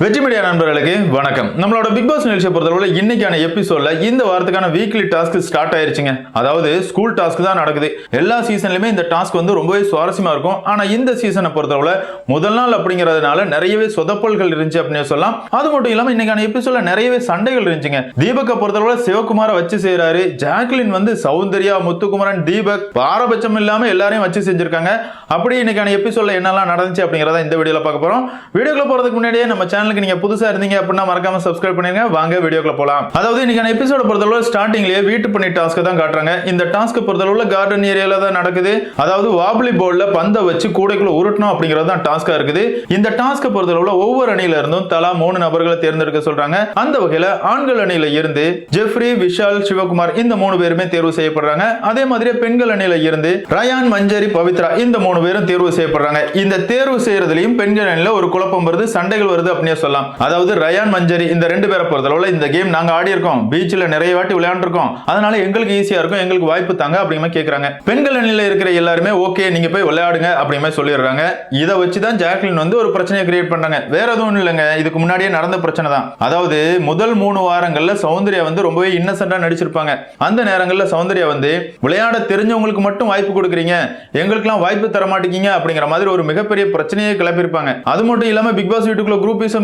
வெற்றி மீடியா நண்பர்களுக்கு வணக்கம். நம்மளோட பிக் பாஸ் நிகழ்ச்சியை பொறுத்தளவில் இன்னைக்கான எபிசோட்ல இந்த வாரத்துக்கான வீக்லி டாஸ்க் ஸ்டார்ட் ஆயிருச்சுங்க. அதாவது ஸ்கூல் டாஸ்க் தான் நடக்குது. எல்லா சீசன்லயுமே இந்த டாஸ்க் வந்து ரொம்பவே சுவாரஸ்யமா இருக்கும். ஆனா இந்த சீசனை பொறுத்தளவில் முதல் நாள் அப்படிங்கறதுனால நிறையவே சொதப்பல்கள் இருந்துச்சு அப்படின்னு சொல்லலாம். அது மட்டும் இல்லாம இன்னைக்கான எபிசோட்ல நிறையவே சண்டைகள் இருந்துச்சுங்க. தீபக்கை பொறுத்தளவில் சிவகுமாரை வச்சு செய்யறாரு ஜாக்லின் வந்து சௌந்தர்யா முத்துக்குமரன் தீபக் பாரபட்சம் இல்லாம எல்லாரையும் வச்சு செஞ்சிருக்காங்க. அப்படி இன்னைக்கான எபிசோட்ல என்னெல்லாம் நடந்துச்சு அப்படிங்கறத இந்த வீடியோல பார்க்க போறோம். வீடியோக்குள்ள போறதுக்கு முன்னாடியே நம்ம சேனல் சேனலுக்கு நீங்க புதுசா இருந்தீங்க அப்படின்னா மறக்காம சப்ஸ்கிரைப் பண்ணிருங்க. வாங்க வீடியோக்குள்ள போலாம். அதாவது இன்னைக்கான எபிசோட பொறுத்தளவு ஸ்டார்டிங்லயே வீட்டு பண்ணி டாஸ்க் தான் காட்டுறாங்க. இந்த டாஸ்க் பொறுத்தளவுல கார்டன் ஏரியால தான் நடக்குது. அதாவது வாபிளி போர்ட்ல பந்தை வச்சு கூடைக்குள்ள உருட்டணும் அப்படிங்கிறது தான் டாஸ்கா இருக்குது. இந்த டாஸ்க் பொறுத்தளவுல ஒவ்வொரு அணியில இருந்தும் தலா மூணு நபர்களை தேர்ந்தெடுக்க சொல்றாங்க. அந்த வகையில ஆண்கள் அணியில இருந்து ஜெஃப்ரி விஷால் சிவகுமார் இந்த மூணு பேருமே தேர்வு செய்யப்படுறாங்க. அதே மாதிரி பெண்கள் அணியில இருந்து ரயான் மஞ்சரி பவித்ரா இந்த மூணு பேரும் தேர்வு செய்யப்படுறாங்க. இந்த தேர்வு செய்யறதுலயும் பெண்கள் அணியில ஒரு குழப்பம் வருது சண்டைகள் வருது அப்படின்னு சொல்லலாம். அதாவது ரயான் மஞ்சரி இந்த ரெண்டு பேரை பொறுத்தளவுல இந்த கேம் நாங்க ஆடி இருக்கோம். பீச்சில் நிறைய வாட்டி விளையாண்டுருக்கோம். அதனால எங்களுக்கு ஈஸியா இருக்கும். எங்களுக்கு வாய்ப்பு தாங்க அப்படிங்கிற கேக்குறாங்க. பெண்கள் அணியில இருக்கிற எல்லாருமே ஓகே நீங்க போய் விளையாடுங்க அப்படிங்கிற சொல்லிடுறாங்க. இதை வச்சு தான் ஜாக்லின் வந்து ஒரு பிரச்சனையை கிரியேட் பண்றாங்க வேற எதுவும் இல்லைங்க. இதுக்கு முன்னாடியே நடந்த பிரச்சனை தான். அதாவது முதல் மூணு வாரங்கள்ல சௌந்தர்யா வந்து ரொம்பவே இன்னசென்டா நடிச்சிருப்பாங்க. அந்த நேரங்கள்ல சௌந்தர்யா வந்து விளையாட தெரிஞ்சவங்களுக்கு மட்டும் வாய்ப்பு கொடுக்குறீங்க. எங்களுக்குலாம் வாய்ப்பு தர மாட்டேங்க அப்படிங்கிற மாதிரி ஒரு மிகப்பெரிய பிரச்சனையை கிளப்பியிருப்பாங்க. அது மட்டும் இல்லாம பிக் பாஸ் வீட்டுக்குள்ள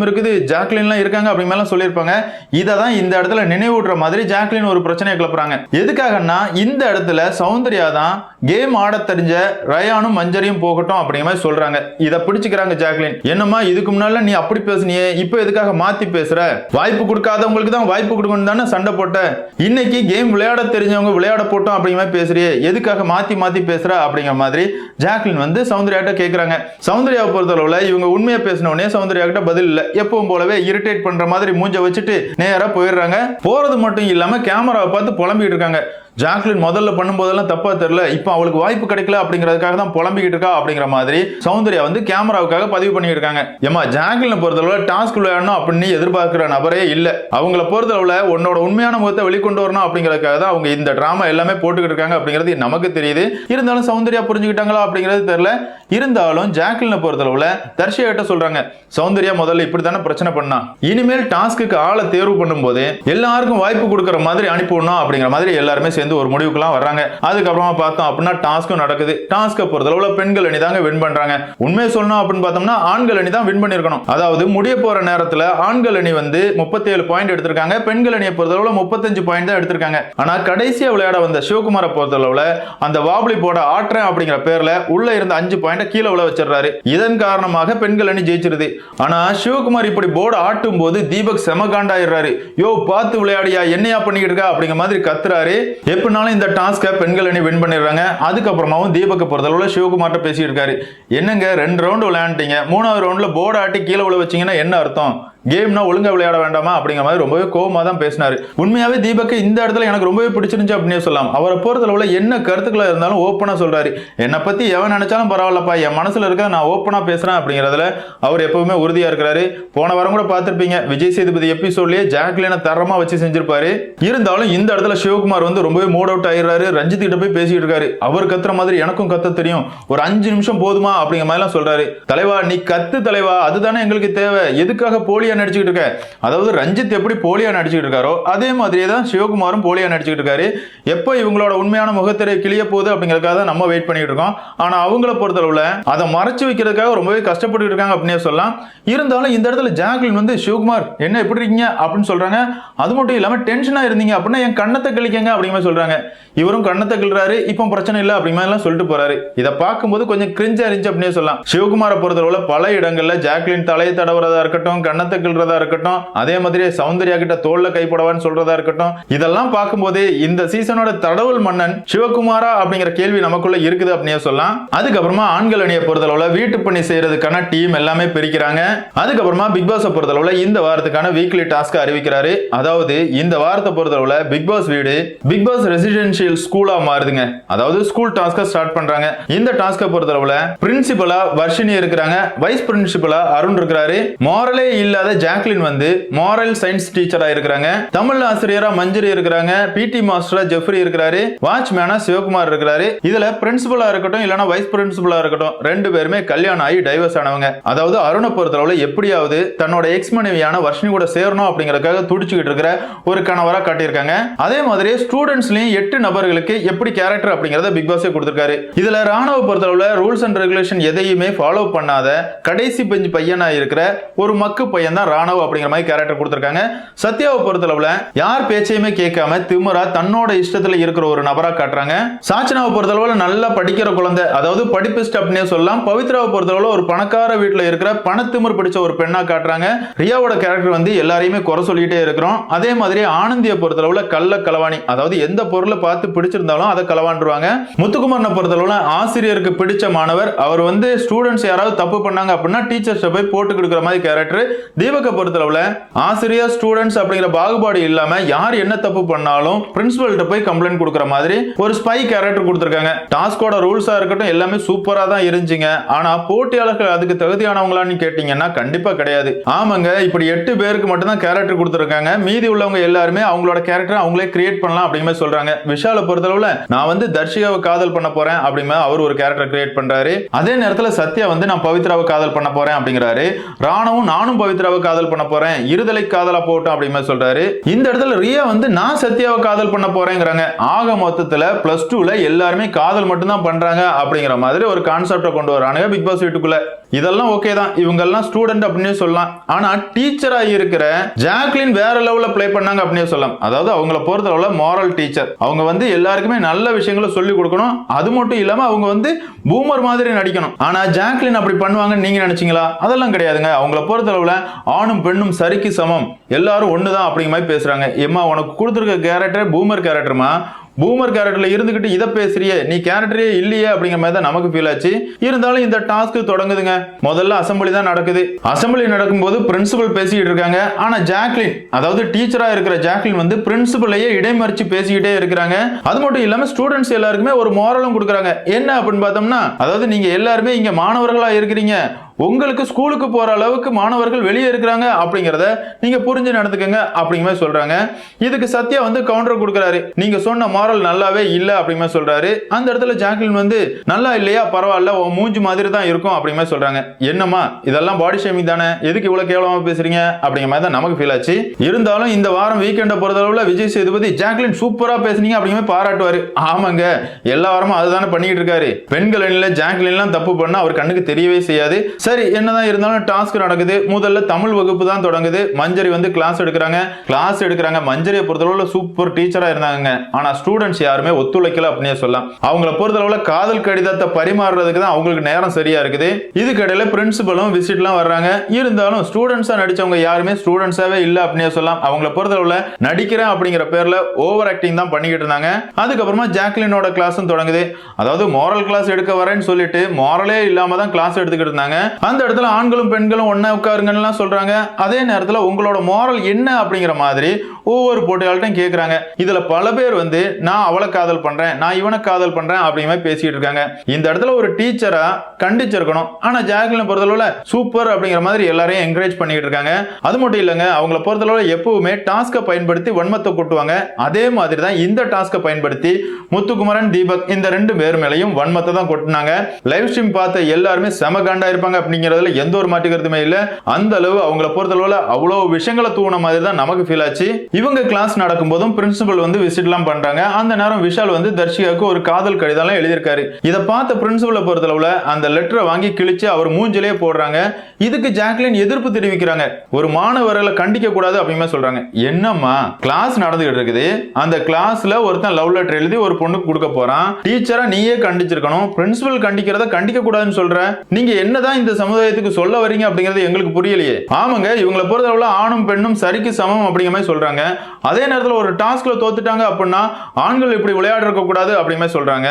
இருக்குது. ஜாக்லின்லாம் இருக்காங்க அப்படிங்கலாம் சொல்லியிருப்பாங்க. இதை தான் இந்த இடத்துல நினைவூட்டுற மாதிரி ஜாக்லின் ஒரு பிரச்சனையை கிளப்புறாங்க. எதுக்காகன்னா இந்த இடத்துல சௌந்தர்யா தான் கேம் ஆட தெரிஞ்ச ரயானும் மஞ்சரியும் போகட்டும் அப்படிங்கிற மாதிரி சொல்றாங்க. இதை பிடிச்சுக்கிறாங்க ஜாக்லின். என்னம்மா இதுக்கு முன்னால நீ அப்படி பேசுனியே இப்போ எதுக்காக மாத்தி பேசுற? வாய்ப்பு கொடுக்காதவங்களுக்கு தான் வாய்ப்பு கொடுக்கணும் தானே சண்டை போட்ட? இன்னைக்கு கேம் விளையாட தெரிஞ்சவங்க விளையாட போட்டோம் அப்படிங்கிற மாதிரி பேசுறியே எதுக்காக மாத்தி மாத்தி பேசுற அப்படிங்கிற மாதிரி ஜாக்லின் வந்து சௌந்தர்யாட்ட கேக்குறாங்க. சௌந்தர்யாவை பொறுத்தளவுல இவங்க உண்மையை பேசின உடனே சௌந்தர்யா கிட்ட பதில் இல்லை. எப்பவும் போலவே இரிட்டேட் பண்ற மாதிரி மூஞ்ச வச்சுட்டு நேரா போயிடுறாங்க. போறது மட்டும் இல்லாம கேமராவை பார்த்து புலம்பிட்டு இருக்காங்க. ஜாக்லின் முதல்ல பண்ணும்போதெல்லாம் தப்பா தெரியல. இப்போ அவளுக்கு வாய்ப்பு கிடைக்கல அப்படிங்கிறதுக்காக தான் புலம்பிக்கிட்டு இருக்கா அப்படிங்கிற மாதிரி சௌந்தர்யா வந்து கேமராவுக்காக பதிவு பண்ணிட்டு இருக்காங்க. ஏமா ஜாக்லினை பொறுத்தளவுல டாஸ்க் விளையாடணும் அப்படின்னு எதிர்பார்க்கிற நபரே இல்லை. அவங்கள பொறுத்தளவுல உன்னோட உண்மையான முகத்தை வெளிக்கொண்டு வரணும் அப்படிங்கிறதுக்காக தான் அவங்க இந்த டிராமா எல்லாமே போட்டுக்கிட்டு இருக்காங்க அப்படிங்கிறது நமக்கு தெரியுது. இருந்தாலும் சௌந்தர்யா புரிஞ்சுக்கிட்டாங்களா அப்படிங்கிறது தெரியல. இருந்தாலும் ஜாக்லினை பொறுத்தளவுல தர்ஷியா கிட்ட சொல்றாங்க சௌந்தர்யா முதல்ல இப்படி தானே பிரச்சனை பண்ணா? இனிமேல் டாஸ்க்கு ஆளை தேர்வு பண்ணும்போது எல்லாருக்கும் வாய்ப்பு கொடுக்குற மாதிரி அனுப்பிவிடணும் அப்படிங்கிற மாதிரி எல்லாருமே சேர்ந்து ஒரு முடிவுக்குலாம் வர்றாங்க. அதுக்கப்புறமா பார்த்தோம் அப்படின்னா டாஸ்க்கும் நடக்குது. டாஸ்க்கை பொறுத்தளவுல பெண்கள் அணி தாங்க வின் பண்றாங்க. உண்மையை சொல்லணும் அப்படின்னு பார்த்தோம்னா ஆண்கள் அணி தான் வின் பண்ணிருக்கணும் அதாவது முடிய போற நேரத்துல ஆண்கள் அணி வந்து முப்பத்தேழு பாயிண்ட் எடுத்திருக்காங்க. பெண்கள் அணியை பொறுத்தளவுல முப்பத்தஞ்சு பாயிண்ட் தான் எடுத்திருக்காங்க. ஆனா கடைசியா விளையாட வந்த சிவகுமாரை பொறுத்தளவுல அந்த வாபுலி போட ஆட்டுறேன் அப்படிங்கிற பேர்ல உள்ள இருந்த அஞ்சு பாயிண்ட் கீழே விழ வச்சிடுறாரு. இதன் காரணமாக பெண்கள் அணி ஜெயிச்சிருது. ஆனா சிவகுமார் இப்படி போர்டு ஆட்டும் போது தீபக் செம காண்டாயிடுறாரு யோ பார்த்து விளையாடியா என்னையா பண்ணிக்கிட்டு இருக்கா அப்படிங்கிற மாதிரி கத்துறாரு. எப்படினாலும் இந்த டாஸ்கை பெண்கள் அணி வின் பண்ணிடுறாங்க. அதுக்கப்புறமாவும் தீபக்கை பொறுத்தளவில் சிவகுமார்கிட்ட பேசியிருக்காரு. என்னங்க ரெண்டு ரவுண்டு விளையாண்டுட்டீங்க. மூணாவது ரவுண்டில் போர்டு ஆட்டி கீழே விழ வச்சீங்கன்னா என்ன அர்த்தம்? கேம்னா ஒழுங்காக விளையாட வேண்டாமா? அப்படிங்கிற மாதிரி ரொம்பவே கோபமாக தான் பேசினார். உண்மையாகவே தீபக் இந்த இடத்துல எனக்கு ரொம்பவே பிடிச்சிருந்துச்சு அப்படின்னு சொல்லலாம். அவரை பொறுத்தளவுல என்ன கருத்துக்களாக இருந்தாலும் ஓப்பனாக சொல்கிறாரு என்னை பற்றி எவன் நினைச்சாலும் பரவாயில்லப்பா என் மனசில் இருக்க நான் ஓப்பனாக பேசுகிறேன் அப்படிங்கிறதுல அவர் எப்பவுமே உறுதியாக இருக்கிறாரு. போன வாரம் கூட பார்த்துருப்பீங்க விஜய் சேதுபதி எபிசோட்லேயே ஜாக்லினை தரமாக வச்சு செஞ்சிருப்பாரு. இருந்தாலும் இந்த இடத்துல சிவகுமார் வந்து ரொம்பவே மூட் அவுட் ஆயிடுறாரு. ரஞ்சித் கிட்ட போய் பேசிட்டு இருக்காரு. அவர் கத்துற மாதிரி எனக்கும் கத்த தெரியும். ஒரு அஞ்சு நிமிஷம் போதுமா அப்படிங்கிற மாதிரிலாம் சொல்கிறாரு சொல்றாரு. தலைவா நீ கத்து தலைவா. அதுதானே எங்களுக்கு தேவை. எதுக்காக போலியா நடிச்சுக்கிட்டு இருக்க. அதாவது ரஞ்சித் எப்படி போலியா நடிச்சுக்கிட்டு இருக்காரோ அதே மாதிரியே தான் சிவகுமாரும் போலியா நடிச்சுக்கிட்டு இருக்காரு. எப்போ இவங்களோட உண்மையான முகத்திரை கிளிய போகுது அப்படிங்கறதுக்காக தான் நம்ம வெயிட் பண்ணிட்டு இருக்கோம். ஆனா அவங்கள பொறுத்தளவுல அதை மறைச்சு வைக்கிறதுக்காக ரொம்பவே கஷ்டப்பட்டு இருக்காங்க அப்படின்னே சொல்லலாம். இருந்தாலும் இந்த இடத்துல ஜாக்லின் வந்து சிவகுமார் என்ன எப்படி இருக்கீங்க? அப்படின்னு சொல்றாங்க. அது மட்டும் இல்லாம டென்ஷனா இருந்தீங்க அப்படின்னா என் கண்ணத்தை கழிக்கங்க அப்படிங்கிற மாதிரி சொல்றாங்க. இவரும் கண்ணத்தை கிள்றாரு இப்போ பிரச்சனை இல்லை அப்படிங்கிற எல்லாம் சொல்லிட்டு போறாரு. இதை பார்க்கும்போது கொஞ்சம் கிரிஞ்சா இருந்துச்சு அப்படின்னே சொல்லலாம். சிவகுமாரை பொறுத்தளவுல பல இடங்கள்ல ஜாக்லின் தலையை தடவுறதா இருக்கட்டும் கண்ணத்தை கிள்றதா இருக்கட்டும் அதே மாதிரி சௌந்தர்யா கிட்ட தோல்ல கைப்படவான்னு சொல்றதா இருக்கட்டும் இதெல்லாம் பார்க்கும்போது இந்த சீசனோட தடவல் மன்னன் சிவகுமாரா அப்படிங்கிற கேள்வி நமக்குள்ள இருக்குது அப்படின்னே சொல்லலாம். அதுக்கப்புறமா ஆண்கள் அணியை பொறுத்தளவுல வீட்டு பணி செய்யறதுக்கான டீம் எல்லாமே பிரிக்கிறாங்க. அதுக்கப்புறமா பிக் பாஸ் பொறுத்தளவுல இந்த வாரத்துக்கான வீக்லி டாஸ்க் அறிவிக்கிறாரு. அதாவது இந்த வாரத்தை பொறுத்தளவுல பிக் பாஸ் வீடு பிக் பாஸ் ரெசிடென்ஷியல் ஸ்கூலா மாறுதுங்க. அதாவது ஸ்கூல் டாஸ்க ஸ்டார்ட் பண்றாங்க. இந்த டாஸ்க பொறுத்தளவுல பிரின்சிபலா வர்ஷினி இருக்கிறாங்க. வைஸ் பிரின்சிபலா அருண் இருக்கிறாரு. மாரலே இல்லாத ஜாக்லின் வந்து மாரல் சயின்ஸ் டீச்சரா இருக்கிறாங்க. தமிழ் ஆசிரியரா மஞ்சரி இருக்கிறாங்க. பிடி மாஸ்டரா ஜெஃப்ரி இருக்கிறாரு. வாட்ச்மேனா சிவகுமார் இருக்கிறாரு. இதுல பிரின்சிபலா இருக்கட்டும் இல்லனா வைஸ் பிரின்சிபலா இருக்கட்டும் ரெண்டு பேருமே கல்யாணம் ஆகி டைவர்ஸ் ஆனவங்க. அதாவது அருணை பொறுத்தளவுல எப்படியாவது தன்னோட எக்ஸ் மனைவியான வர்ஷினி கூட சேரணும் அப்படிங்கறதுக்காக துடிச்சுக்கிட்டு இருக்கிற ஒரு கணவரா காட்டியிருக்காங்க. அதே மாதிரி ஸ்டூடெண்ட்ஸ்லயும் எட்டு நபர்களுக்கு எப்படி கேரக்டர் அப்படிங்கறத பிக் பாஸே கொடுத்திருக்காரு. இதுல ராணுவ பொறுத்தளவுல ரூல்ஸ் அண்ட் ரெகுலேஷன் எதையுமே ஃபாலோ பண்ணாத கடைசி பெஞ்சு பையனா இருக்கிற ஒரு மக்கு பையன் தான் ராணுவ அப்படிங்கிற மாதிரி கேரக்டர் கொடுத்துருக்காங்க. சத்யாவை பொறுத்தளவுல யார் பேச்சையுமே கேட்காம திமிரா தன்னோட இஷ்டத்துல இருக்கிற ஒரு நபரா காட்டுறாங்க. சாச்சனாவை பொறுத்தளவுல நல்லா படிக்கிற குழந்தை அதாவது படிப்பிஸ்ட் அப்படின்னே சொல்லலாம். பவித்ராவை பொறுத்தளவுல ஒரு பணக்கார வீட்டுல இருக்கிற பணத்திமிர் பிடிச்ச ஒரு பெண்ணா காட்டுறாங்க. ரியாவோட கேரக்டர் வந்து எல்லாரையுமே குறை சொல்லிட்டே இருக்கிறோம். அதே மாதிரி ஆனந்தியை பொறுத்தளவுல கள்ள களவாணி அதாவது எந்த பொருளை பார்த்து பிடிச்சிருந்தாலும் அதை களவாண்டுருவாங்க. முத்துக்குமரனை பொறுத்தளவுல ஆசிரியருக்கு பிடிச்ச மாணவர். அவர் வந்து ஸ்டூடெண்ட்ஸ் யாராவது தப்பு பண்ணாங்க அப்படின்னா டீச்சர்ஸை போய் போட்டு கொடுக்குற மாதிரி கேரக்டர் தீபக்கை பொறுத்தளவுல ஆசிரியர் ஸ்டூடெண்ட்ஸ் அப்படிங்கிற பாகுபாடு இல்லாம யார் என்ன தப்பு பண்ணாலும் பிரின்சிபல்கிட்ட போய் கம்ப்ளைண்ட் கொடுக்குற மாதிரி ஒரு ஸ்பை கேரக்டர் கொடுத்துருக்காங்க. டாஸ்கோட ரூல்ஸா இருக்கட்டும் எல்லாமே சூப்பரா தான் இருந்துச்சுங்க. ஆனா போட்டியாளர்கள் அதுக்கு தகுதியானவங்களான்னு கேட்டீங்கன்னா கண்டிப்பா கிடையாது. ஆமாங்க இப்படி எட்டு பேருக்கு மட்டும் தான் கேரக்டர் கொடுத்துருக்காங்க. மீதி உள்ளவங்க எல்லாருமே அவங்களோட கேரக்டர் அவங்களே கிரியேட் பண்ணலாம் அப்படிங்கிற சொல்றாங்க. விஷால பொறுத்தளவுல நான் வந்து தர்ஷிகாவை காதல் பண்ண போறேன் அப்படிங்கிற அவர் ஒரு கேரக்டர் கிரியேட் பண்றாரு. அதே நேரத்துல சத்யா வந்து நான் பவித்ராவை காதல் பண்ண போறேன் அப்படிங்கிறாரு. ராணவும் நானும் பவித்ரா சத்யாவை காதல் பண்ண போறேன் இருதலை காதலா போட்டோம் அப்படின்னு சொல்றாரு. இந்த இடத்துல ரியா வந்து நான் சத்யாவை காதல் பண்ண போறேங்கிறாங்க. ஆக மொத்தத்துல பிளஸ் டூல எல்லாருமே காதல் மட்டும்தான் பண்றாங்க அப்படிங்கிற மாதிரி ஒரு கான்செப்டை கொண்டு வரானுங்க பிக் பாஸ் வீட்டுக்குள்ள. இதெல்லாம் ஓகே தான். இவங்க எல்லாம் ஸ்டூடெண்ட் அப்படின்னு சொல்லலாம். ஆனா டீச்சரா இருக்கிற ஜாக்லின் வேற லெவல்ல ப்ளே பண்ணாங்க அப்படின்னு சொல்லலாம். அதாவது அவங்கள பொறுத்தளவுல மாரல் டீச்சர் அவங்க வந்து எல்லாருக்குமே நல்ல விஷயங்களை சொல்லி கொடுக்கணும். அது மட்டும் இல்லாம அவங்க வந்து பூமர் மாதிரி நடிக்கணும். ஆனா ஜாக்லின் அப்படி பண்ணுவாங்கன்னு நீங்க நினைச்சீங்களா? அதெல்லாம் கிடையாதுங்க. அவங்கள பொறுத்தளவுல ஆணும் பெண்ணும் சரிக்கு சமம். எல்லாரும் ஒண்ணுதான் அப்படிங்கிற மாதிரி பேசுகிறாங்க ஏம்மா உனக்கு கொடுத்துருக்க கேரக்டர் பூமர் கேரக்டர்மா பூமர் கேரக்டரில் இருந்துக்கிட்டு இதை பேசுறியே. நீ கேரக்டரே இல்லையே அப்படிங்கிற மாதிரி தான் நமக்கு ஃபீல் ஆச்சு. இருந்தாலும் இந்த டாஸ்க் தொடங்குதுங்க. முதல்ல அசம்பிளி தான் நடக்குது. அசம்பிளி நடக்கும்போது பிரின்சிபல் பேசிக்கிட்டு இருக்காங்க. ஆனால் ஜாக்லின் அதாவது டீச்சராக இருக்கிற ஜாக்லின் வந்து பிரின்சிபலையே இடைமறிச்சு பேசிக்கிட்டே இருக்கிறாங்க. அது மட்டும் இல்லாமல் ஸ்டூடெண்ட்ஸ் எல்லாருக்குமே ஒரு மோரலும் கொடுக்குறாங்க. என்ன அப்படின்னு பார்த்தோம்னா அதாவது நீங்கள் எல்லாருமே இங்கே மாணவர்களாக இருக்கிறீங்க. உங்களுக்கு ஸ்கூலுக்கு போற அளவுக்கு மாணவர்கள் வெளியே இருக்கிறாங்க அப்படிங்கிறத நீங்க புரிஞ்சு நடந்துக்கங்க அப்படிங்கிற மாதிரி சொல்றாங்க. இதுக்கு சத்யா வந்து கவுண்டர் கொடுக்குறாரு. நீங்க சொன்ன மாரல் நல்லாவே இல்ல அப்படிங்கிற சொல்கிறாரு சொல்றாரு. அந்த இடத்துல ஜாக்லின் வந்து நல்லா இல்லையா? பரவாயில்ல. உன் மூஞ்சி மாதிரி தான் இருக்கும் அப்படிங்கிற மாதிரி சொல்றாங்க. என்னம்மா? இதெல்லாம் பாடி ஷேமிங் தானே? எதுக்கு இவ்வளவு கேவலமா பேசுறீங்க? அப்படிங்கிற மாதிரி தான் நமக்கு ஃபீல் ஆச்சு. இருந்தாலும் இந்த வாரம் வீக்கெண்டை பொறுத்தளவுல விஜய் சேதுபதி ஜாக்லின் சூப்பரா பேசுனீங்க அப்படிங்கிற மாதிரி பாராட்டுவாரு. ஆமாங்க. எல்லா வாரமும் அதுதானே பண்ணிட்டு இருக்காரு. பெண்கள் அணியில் ஜாக்லின்லாம் தப்பு பண்ணா அவர் கண்ணுக்கு தெரியவே செய்யாது. சரி என்னதான் இருந்தாலும் டாஸ்க் நடக்குது. முதல்ல தமிழ் வகுப்பு தான் தொடங்குது. மஞ்சரி வந்து கிளாஸ் எடுக்கிறாங்க. கிளாஸ் எடுக்கிறாங்க. மஞ்சரியை பொறுத்தளவுல சூப்பர் டீச்சரா இருந்தாங்க ஆனா ஸ்டூடெண்ட்ஸ் யாருமே ஒத்துழைக்கல அப்படின்னு சொல்லலாம். அவங்கள பொறுத்தளவுல காதல் கடிதத்தை பரிமாறுறதுக்கு தான் அவங்களுக்கு நேரம் சரியா இருக்குது. இதுக்கடையில பிரின்சிபலும் விசிட்லாம் வர்றாங்க. இருந்தாலும் ஸ்டூடெண்ட்ஸா நடிச்சவங்க யாருமே ஸ்டூடெண்ட்ஸாவே இல்ல அப்படின்னு சொல்லலாம். அவங்கள பொறுத்தளவுல நடிக்கிறேன் அப்படிங்கிற பேர்ல ஓவர் ஆக்டிங் தான் பண்ணிக்கிட்டு இருந்தாங்க. அதுக்கப்புறமா ஜாக்லினோட கிளாஸும் தொடங்குது. அதாவது மோரல் கிளாஸ் எடுக்க வரேன்னு சொல்லிட்டு மோரலே இல்லாம தான் கிளாஸ் எடுத்துக்கிட்டு இருந்தாங்க. அந்த இடத்துல ஆண்களும் பெண்களும் ஒன்றா உட்காருங்கன்னு சொல்றாங்க. அதே நேரத்தில் உங்களோட மோரல் என்ன அப்படிங்கிற மாதிரி ஒவ்வொரு போட்டியாளர்கிட்டையும் கேட்குறாங்க இதில் பல பேர் வந்து நான் அவளை காதல் பண்ணுறேன் நான் இவனை காதல் பண்ணுறேன் அப்படிங்கிற மாதிரி இருக்காங்க. இந்த இடத்துல ஒரு டீச்சராக கண்டிச்சிருக்கணும். ஆனால் ஜாக்லின் பொறுத்தளவில் சூப்பர் அப்படிங்கிற மாதிரி எல்லாரையும் என்கரேஜ் பண்ணிக்கிட்டு இருக்காங்க. அது மட்டும் இல்லைங்க அவங்கள பொறுத்தளவில் எப்பவுமே டாஸ்கை பயன்படுத்தி வன்மத்தை கூட்டுவாங்க. அதே மாதிரி தான் இந்த டாஸ்கை பயன்படுத்தி முத்துக்குமரன் தீபக் இந்த ரெண்டு பேர் மேலையும் வன்மத்தை தான் கொட்டினாங்க. லைவ் ஸ்ட்ரீம் பார்த்த எல்லாருமே செம காண்டா இருப்பாங்க அப்படிங்கிறதுல எந்த ஒரு மாற்று கருத்துமே இல்ல. அந்த அளவு அவங்கள பொறுத்தளவுல அவ்வளவு விஷயங்களை தூண மாதிரி தான் நமக்கு ஃபீல் ஆச்சு. இவங்க கிளாஸ் நடக்கும்போதும் பிரின்சிபல் வந்து விசிட்லாம் பண்றாங்க. அந்த நேரம் விஷால் வந்து தர்ஷிகாவுக்கு ஒரு காதல் கடிதம்லாம் எழுதியிருக்காரு. இதை பார்த்த பிரின்சிபலை பொறுத்தளவுல அந்த லெட்டரை வாங்கி கிழிச்சு அவர் மூஞ்சிலே போடுறாங்க. இதுக்கு ஜாக்லின் எதிர்ப்பு தெரிவிக்கிறாங்க. ஒரு மாணவர்களை கண்டிக்க கூடாது அப்படின்னு சொல்றாங்க. என்னம்மா? கிளாஸ் நடந்துகிட்டு இருக்குது. அந்த கிளாஸ்ல ஒருத்தன் லவ் லெட்டர் எழுதி ஒரு பொண்ணுக்கு கொடுக்க போறான். டீச்சரா நீயே கண்டிச்சிருக்கணும். பிரின்சிபல் கண்டிக்கிறத கண்டிக்க கூடாதுன்னு சொல்ற. நீங்க என்னதான் இந்த சமுதாயத்துக்கு சொல்ல வரீங்க அப்படிங்கிறது எங்களுக்கு புரியலையே. ஆமாங்க இவங்களை பொறுத்தளவுல ஆணும் பெண்ணும் சரிக்கு சமம் அப்படிங்கிற மாதிரி சொல்றாங்க. அதே நேரத்துல ஒரு டாஸ்க்ல தோத்துட்டாங்க அப்படின்னா ஆண்கள் இப்படி விளையாட இருக்க கூடாது அப்படிங்கிற மாதிரி சொல்றாங்க.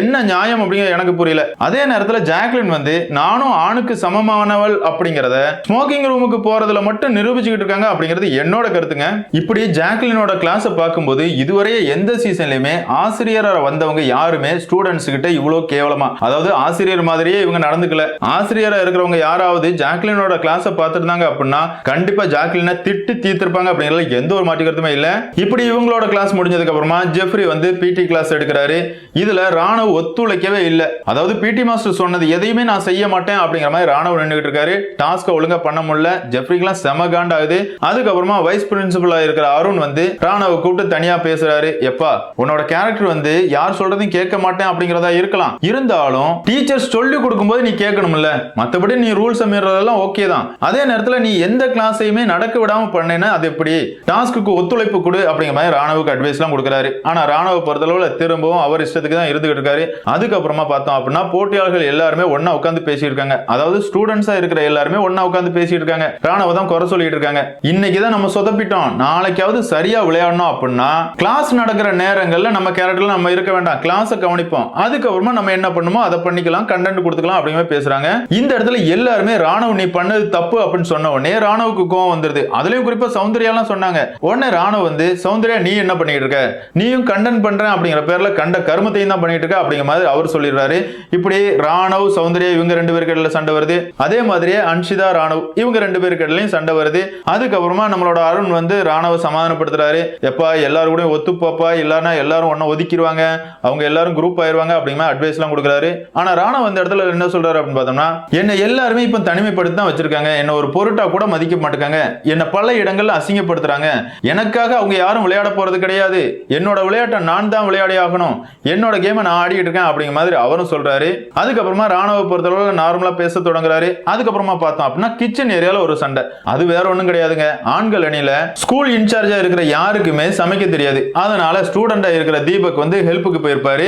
என்ன நியாயம் அப்படிங்கிறது எனக்கு புரியல. அதே நேரத்துல ஜாக்லின் வந்து நானும் ஆணுக்கு சமமானவள் அப்படிங்கிறத ஸ்மோக்கிங் ரூமுக்கு போறதுல மட்டும் நிரூபிச்சுக்கிட்டு இருக்காங்க அப்படிங்கிறது என்னோட கருத்துங்க. இப்படி ஜாக்லினோட கிளாஸை பார்க்கும்போது இதுவரையே எந்த சீசன்லயுமே ஆசிரியராக வந்தவங்க யாருமே ஸ்டூடெண்ட்ஸ் கிட்ட இவ்வளவு கேவலமா அதாவது ஆசிரியர் மாதிரியே இவங்க நடந்துக்கல. ஆசிரியரை இருக்கிறவங்க யாராவது ஜாக்லினோட கிளாஸை பார்த்துருந்தாங்க அப்படின்னா கண்டிப்பா ஜாக்லினை திட்டு தீர்த்திருப்பாங்க அப்படிங்கிறதுல எந்த ஒரு மாற்றிக்கிறதுமே இல்லை இல்ல. இப்படி இவங்களோட கிளாஸ் முடிஞ்சதுக்கு அப்புறமா ஜெஃப்ரி வந்து பிடி கிளாஸ் எடுக்கிறாரு. இதுல ராணுவ ஒத்துழைக்கவே இல்லை. அதாவது பிடி மாஸ்டர் சொன்னது எதையுமே நான் செய்ய மாட்டேன் அப்படிங்கிற மாதிரி ராணுவ நின்றுகிட்டு இருக்காரு. டாஸ்க்கை ஒழுங்கா பண்ண முடியல. ஜெஃப்ரிக்கெல்லாம் செம காண்டாகுது. அதுக்கப்புறமா வைஸ் பிரின்சிபலா இருக்கிற அருண் வந்து ராணுவ கூப்பிட்டு தனியா பேசுறாரு. எப்பா உன்னோட கேரக்டர் வந்து யார் சொல்றதையும் கேட்க மாட்டேன் அப்படிங்கிறதா இருக்கலாம். இருந்தாலும் டீச்சர்ஸ் சொல்லி கொடுக்கும்போது நீ கேட்கணும்ல. மற்றபடி நீ ரூல்ஸ் மீறதெல்லாம் ஓகே தான். அதே நேரத்தில் நீ எந்த கிளாஸையுமே நடக்க விடாமல் பண்ணேன்னா அது எப்படி? டாஸ்க்கு ஒத்துழைப்பு கொடு அப்படிங்கிற மாதிரி ராணுவுக்கு அட்வைஸ்லாம் கொடுக்குறாரு. ஆனால் ராணுவ பொறுத்தளவில் திரும்பவும் அவர் இஷ்டத்துக்கு தான் இருந்துகிட்டு இருக்காரு. அதுக்கப்புறமா பார்த்தோம் அப்படின்னா போட்டியாளர்கள் எல்லாருமே ஒன்றா உட்காந்து பேசிட்டு இருக்காங்க அதாவது ஸ்டூடெண்ட்ஸா இருக்கிற எல்லாருமே ஒன்றா உட்காந்து பேசிகிட்டு இருக்காங்க ராணுவ தான் குறை சொல்லிட்டு இருக்காங்க. இன்னைக்கு தான் நம்ம சொதப்பிட்டோம். நாளைக்காவது சரியா விளையாடணும் அப்படின்னா கிளாஸ் நடக்கிற நேரங்கள்ல நம்ம கேரக்டர்ல நம்ம இருக்க வேண்டாம். கிளாஸை கவனிப்போம். அதுக்கப்புறமா நம்ம என்ன பண்ணுமோ அதை பண்ணிக்கலாம் கண்டென்ட் கொடுத்துக்கலாம் அப்படிங்கிற பேசுகிறாங்க பேசுறாங்க. இந்த இடத்துல எல்லாருமே ராணுவ நீ பண்ணது தப்பு அப்படின்னு சொன்ன உடனே ராணுவுக்கு கோவம் வந்துருது. அதுலயும் குறிப்பா சௌந்தர்யாலாம் சொன்னாங்க. உடனே ராணுவ வந்து சௌந்தர்யா நீ என்ன பண்ணிட்டு இருக்க? நீயும் கண்டென்ட் பண்றேன் அப்படிங்கிற பேர்ல கண்ட கருமத்தையும் தான் பண்ணிட்டு இருக்க அப்படிங்கிற மாதிரி அவர் சொல்லிடுறாரு. இப்படி ராணவ் சௌந்தர்யா இவங்க ரெண்டு பேருக்கு இடையில சண்டை வருது. அதே மாதிரியே அன்ஷிதா ராணவ் இவங்க ரெண்டு பேருக்கு இடையிலையும் சண்டை வருது. அதுக்கப்புறமா நம்மளோட அருண் வந்து ராணவ சமாதானப்படுத்துறாரு. எப்பா எல்லாரும் கூட ஒத்து பாப்பா இல்லைன்னா எல்லாரும் ஒன்னும் ஒதுக்கிடுவாங்க அவங்க எல்லாரும் குரூப் ஆயிடுவாங்க அப்படிங்கிற அட்வைஸ் எல்லாம் கொடுக்குறாரு. ஆனா ராணவ் அந்த இடத்துல என்ன சொல்றாரு அப்படின்னு பார்த்தோம்னா என்ன எல்லாருமே இப்போ தனிமைப்படுத்தி தான் வச்சிருக்காங்க. என்ன ஒரு பொருட்டா கூட மதிக்க மாட்டேங்காங்க என்னை பல இடங்கள்ல அசிங்கப்படுத்துறாங்க. எனக்காக அவங்க யாரும் விளையாட போறது கிடையாது. என்னோட விளையாட்டை நான் தான் விளையாடி ஆகணும். என்னோட கேமை நான் ஆடிட்டு இருக்கேன் அப்படிங்கிற மாதிரி அவரும் சொல்றாரு. அதுக்கப்புறமா ராணுவ பொறுத்தளவுல நார்மலா பேச தொடங்குறாரு. அதுக்கப்புறமா பார்த்தோம் அப்படின்னா கிச்சன் ஏரியால ஒரு சண்டை. அது வேற ஒண்ணும் கிடையாதுங்க. ஆண்கள் அணியில ஸ்கூல் இன்சார்ஜா இருக்கிற யாருக்குமே சமைக்க தெரியாது. அதனால ஸ்டூடெண்டா இருக்கிற தீபக் வந்து ஹெல்ப்புக்கு போயிருப்பாரு.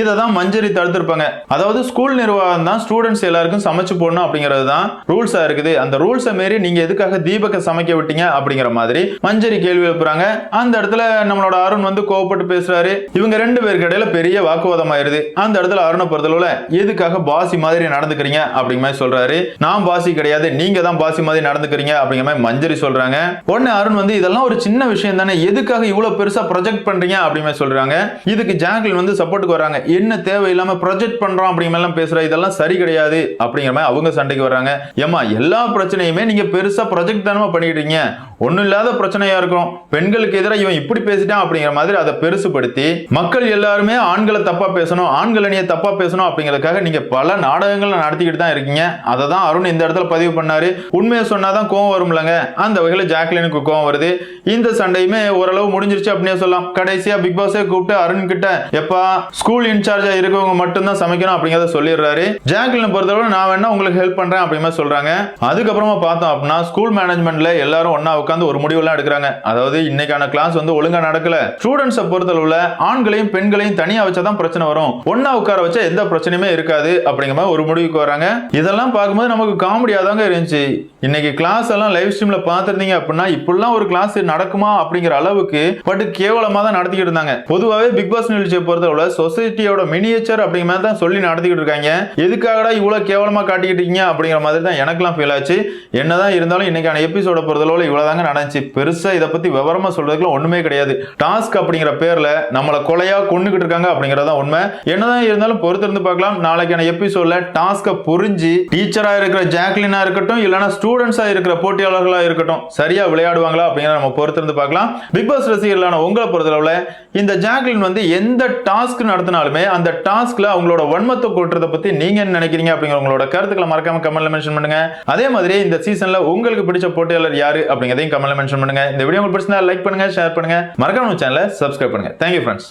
இதை தான் மஞ்சரி தடுத்திருப்பாங்க. அதாவது ஸ்கூல் நிர்வாகம் தான் ஸ்டூடெண்ட்ஸ் எல்லாருக்கும் சமைச்சு போடணும் அப்படிங்கிறது தான் ரூல்ஸா இருக்குது. அந்த ரூல்ஸை மாரி நீங்க எதுக்காக தீபக்க சமைக்க விட்டீங்க அப்படிங்கிற மாதிரி மஞ்சரி கேள்வி எழுப்புறாங்க. அந்த இடத்துல நம்மளோட அருண் வந்து கோவப்பட்டு பேசுறாரு. இவங்க ரெண்டு பேருக்கு இடையில பெரிய வாக்குவாதம் ஆயிருது. அந்த இடத்துல அருணை பொறுத்தளவுல எதுக்காக பாசி மாதிரி நடந்துக்கிறீங்க அப்படிங்கிற மாதிரி சொல்றாரு. நான் பாசி கிடையாது நீங்க தான் பாசி மாதிரி நடந்துக்கிறீங்க அப்படிங்கிற மாதிரி மஞ்சரி சொல்றாங்க. உடனே அருண் வந்து இதெல்லாம் ஒரு சின்ன விஷயம் தானே எதுக்காக இவ்வளவு பெருசா ப்ரொஜெக்ட் பண்றீங்க அப்படிங்கிற மாதிரி சொல்றாங்க. இதுக்கு ஜாக்லின் வந்து சப்போர்ட்டுக்கு வராங்க. என்ன தேவையில்லாம ப்ரொஜெக்ட் பண்றோம் அப்படிங்கிற மாதிரிலாம் பேசுற இதெல்லாம் சரி கிடையாது அப்படிங்கிற மாதிரி அவங்க சண்டைக்கு வராங்க ஏமா எல்லா பிரச்சனையுமே நீங்க பெருசா ப்ரொஜெக்ட் தானமா பண்ணிடுறீங்க ஒன்றும் இல்லாத பிரச்சனையா இருக்கும். பெண்களுக்கு எதிராக இவன் இப்படி பேசிட்டான் அப்படிங்கிற மாதிரி அதை பெருசுபடுத்தி மக்கள் எல்லாருமே ஆண்களை தப்பா பேசணும் ஆண்கள் அணியை தப்பா பேசணும் அப்படிங்கிறதுக்காக நீங்க பல நாடகங்களை நடத்திக்கிட்டு தான் இருக்கீங்க. அதை தான் அருண் இந்த இடத்துல பதிவு பண்ணாரு. உண்மையை சொன்னாதான் கோவம் வரும்லங்க. அந்த வகையில் ஜாக்லினுக்கு கோவம் வருது. இந்த சண்டையுமே ஓரளவு முடிஞ்சிருச்சு அப்படின்னே சொல்லலாம். கடைசியா பிக் பாஸே கூப்பிட்டு அருண் கிட்ட எப்பா ஸ்கூல் இன்சார்ஜா இருக்கவங்க மட்டும்தான் சமைக்கணும் அப்படிங்கிறத சொல்லிடுறாரு. ஜாக்லினை பொறுத்தவரை நான் வேணா உங்களுக்கு ஹெல்ப் பண்றேன் அப்படிமா சொல்றாங்க. அதுக்கப்புறமா பார்த்தோம் அப்படின்னா ஸ்கூல் மேனேஜ்மெண்ட்ல எல்லாரும் ஒன்னா உட்காந்து ஒரு முடிவுலாம் எடுக்கிறாங்க. அதாவது இன்னைக்கான கிளாஸ் வந்து ஒழுங்கா நடக்கல. ஸ்டூடெண்ட்ஸை பொறுத்தளவுல ஆண்களையும் பெண்களையும் தனியா வச்சாதான் பிரச்சனை வரும். ஒன்றா உட்கார வச்சா எந்த பிரச்சனையுமே இருக்காது அப்படிங்கிற மாதிரி ஒரு முடிவுக்கு வராங்க. இதெல்லாம் பார்க்கும்போது நமக்கு காமெடியா தாங்க இருந்துச்சு. இன்னைக்கு கிளாஸ் எல்லாம் லைவ் ஸ்ட்ரீம்ல பார்த்திருந்தீங்க அப்படின்னா இப்படிலாம் ஒரு கிளாஸ் நடக்குமா அப்படிங்கிற அளவுக்கு பட் கேவலமா தான் நடத்திக்கிட்டு இருந்தாங்க. பொதுவாகவே பிக் பாஸ் நிகழ்ச்சியை பொறுத்தவரை சொசைட்டியோட மினியேச்சர் அப்படிங்கிற மாதிரி தான் சொல்லி நடத்திக்கிட்டு இருக்காங்க. எதுக்காகடா இவ்வளவு கேவலமா காட்டிக்கிட்டு இருக்கீங்க அப்படிங்கிற மாதிரி தான் எனக்கெல்லாம் ஃபீல் ஆச்சு. என்னதான் இருந்தாலும் இன்னைக்கான எபிசோட பொறுத்தளவுல இவ்வளவுதாங்க நடந்துச்சு. பெருசா இதை பத்தி விவரமா சொல்றதுக்குலாம் ஒண்ணுமே கிடையாது. டாஸ்க் அப்படிங்கிற பேர்ல நம்மள கொலையா கொண்டுகிட்டு இருக்காங்க அப்படிங்கறதான் உண்மை. என்னதான் இருந்தாலும் பொறுத்திருந்து பார்க்கலாம். நாளைக்கான எபிசோட்ல டாஸ்க புரிஞ்சு டீச்சரா இருக்கிற ஜாக்லினா இருக்கட்டும் இல்லைன்னா ஸ்டூடெண்ட்ஸா இருக்கிற போட்டியாளர்களா இருக்கட்டும் சரியா விளையாடுவாங்களா அப்படிங்கிற நம்ம பொறுத்திருந்து பார்க்கலாம். பிக் பாஸ் ரசிகர்களான உங்களை பொறுத்தளவுல இந்த ஜாக்லின் வந்து எந்த டாஸ்க் நடத்தினாலும் அந்த டாஸ்க்ல அவங்களோட வன்மத்தை கூட்டுறதை பத்தி நீங்க என்ன நினைக்கிறீங்க அப்படிங்கிற உங்களோட கருத்துக்களை மறக்காம கமெண்ட்ல மென்ஷன் பண்ணுங்க. அதே மாதிரி இந்த சீசன்ல உங்களுக்கு பிடிச்ச போட்டியாளர் யாரு அப்படிங்கிறதையும் கமெண்ட்ல மென்ஷன் பண்ணுங்க. இந்த வீடியோ உங்களுக்கு பிடிச்சிருந்தா லைக் பண்ணுங்க ஷேர் பண்ணுங்க. மறக்காம சேனலை சப்ஸ்கிரைப் பண்ணுங்க. Thank you friends